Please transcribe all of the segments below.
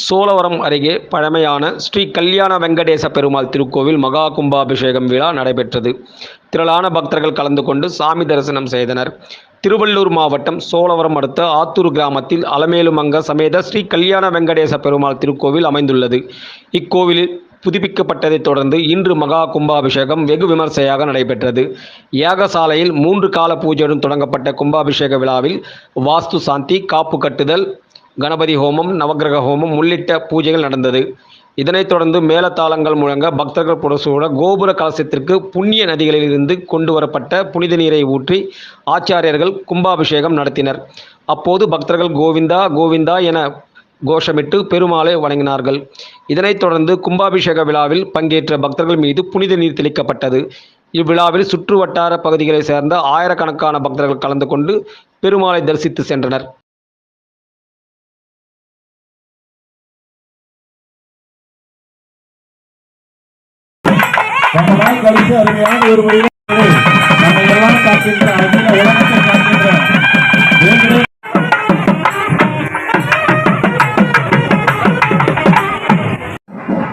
சோழவரம் அருகே பழமையான ஸ்ரீ கல்யாண வெங்கடேச பெருமாள் திருக்கோவில் மகா கும்பாபிஷேகம் விழா நடைபெற்றது. திரளான பக்தர்கள் கலந்து கொண்டு சாமி தரிசனம் செய்தனர். திருவள்ளூர் மாவட்டம் சோழவரம் அடுத்த ஆத்தூர் கிராமத்தில் அலமேலுமங்க சமேத ஸ்ரீ கல்யாண வெங்கடேச பெருமாள் திருக்கோவில் அமைந்துள்ளது. இக்கோவிலில் புதுப்பிக்கப்பட்டதைத் தொடர்ந்து இன்று மகா கும்பாபிஷேகம் வெகு விமர்சையாக நடைபெற்றது. யாகசாலையில் மூன்று கால பூஜையுடன் தொடங்கப்பட்ட கும்பாபிஷேக விழாவில் வாஸ்து சாந்தி காப்பு கட்டுதல் கணபதி ஹோமம் நவக்கிரக ஹோமம் உள்ளிட்ட பூஜைகள் நடந்தது. இதனைத் தொடர்ந்து மேலத்தாளங்கள் முழங்க பக்தர்கள் புடசூட கோபுர கலசத்திற்கு புண்ணிய நதிகளில் இருந்து கொண்டு வரப்பட்ட புனித நீரை ஊற்றி ஆச்சாரியர்கள் கும்பாபிஷேகம் நடத்தினர். அப்போது பக்தர்கள் கோவிந்தா கோவிந்தா என கோஷமிட்டு பெருமாளை வணங்கினார்கள். இதனைத் தொடர்ந்து கும்பாபிஷேக விழாவில் பங்கேற்ற பக்தர்கள் மீது புனித நீர் தெளிக்கப்பட்டது. இவ்விழாவில் சுற்று வட்டார பகுதிகளைச் சேர்ந்த ஆயிரக்கணக்கான பக்தர்கள் கலந்து கொண்டு பெருமாளை தரிசித்து சென்றனர். ரொம்ப நாள் கழிச்சு அருமையான ஒரு நம்ம எல்லாம் காக்கின்ற அகில உலகத்தை காக்கின்ற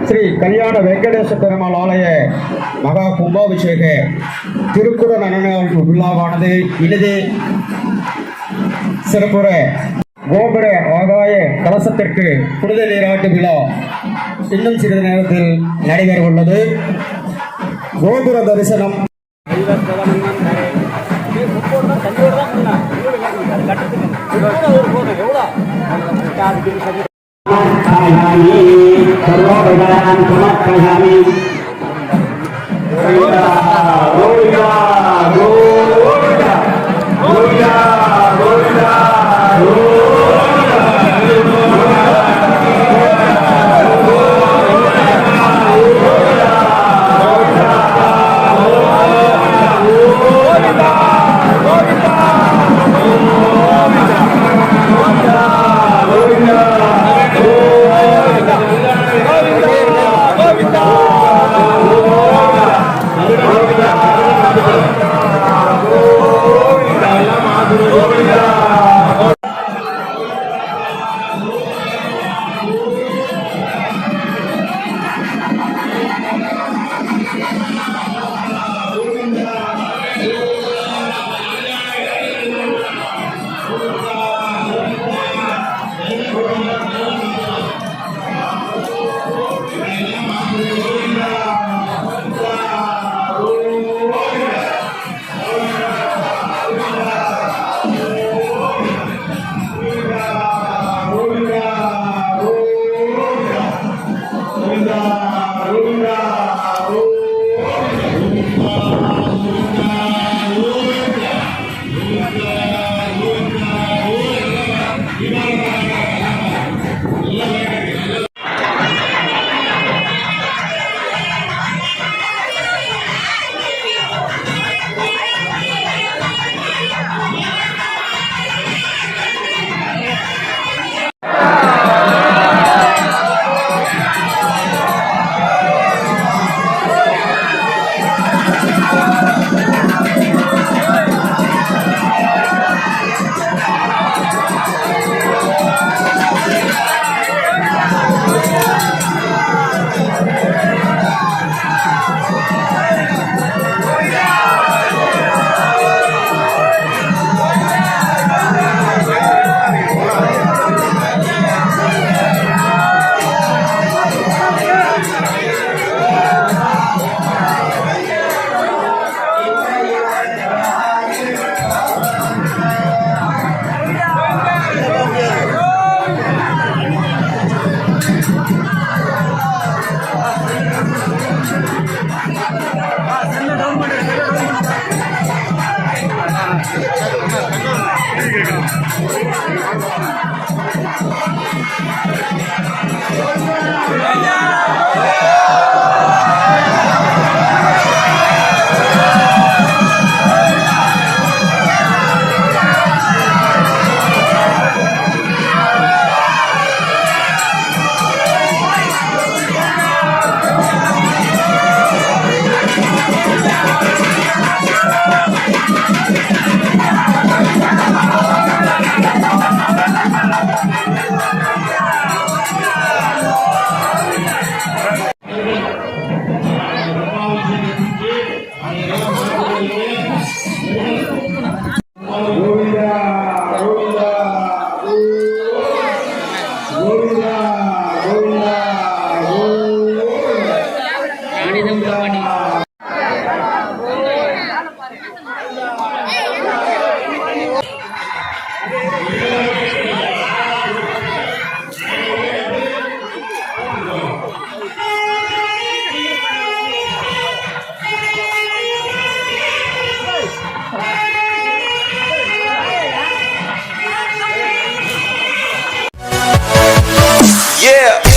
ஸ்ரீ கல்யாண வெங்கடேச பெருமாள் ஆலய மகா கும்பாபிஷேக திருக்குறள் அன்னதான விழாவானது இனிது சிறப்புற கோபுர ஆகாய கலசத்திற்கு புனித நீராட்டு விழா இன்னும் சிறிது நேரத்தில் நடைபெற உள்ளது கோபுர தரிசனம் சர்வோபகாரம் சமர்ப்பயாமி Yeah! Yeah.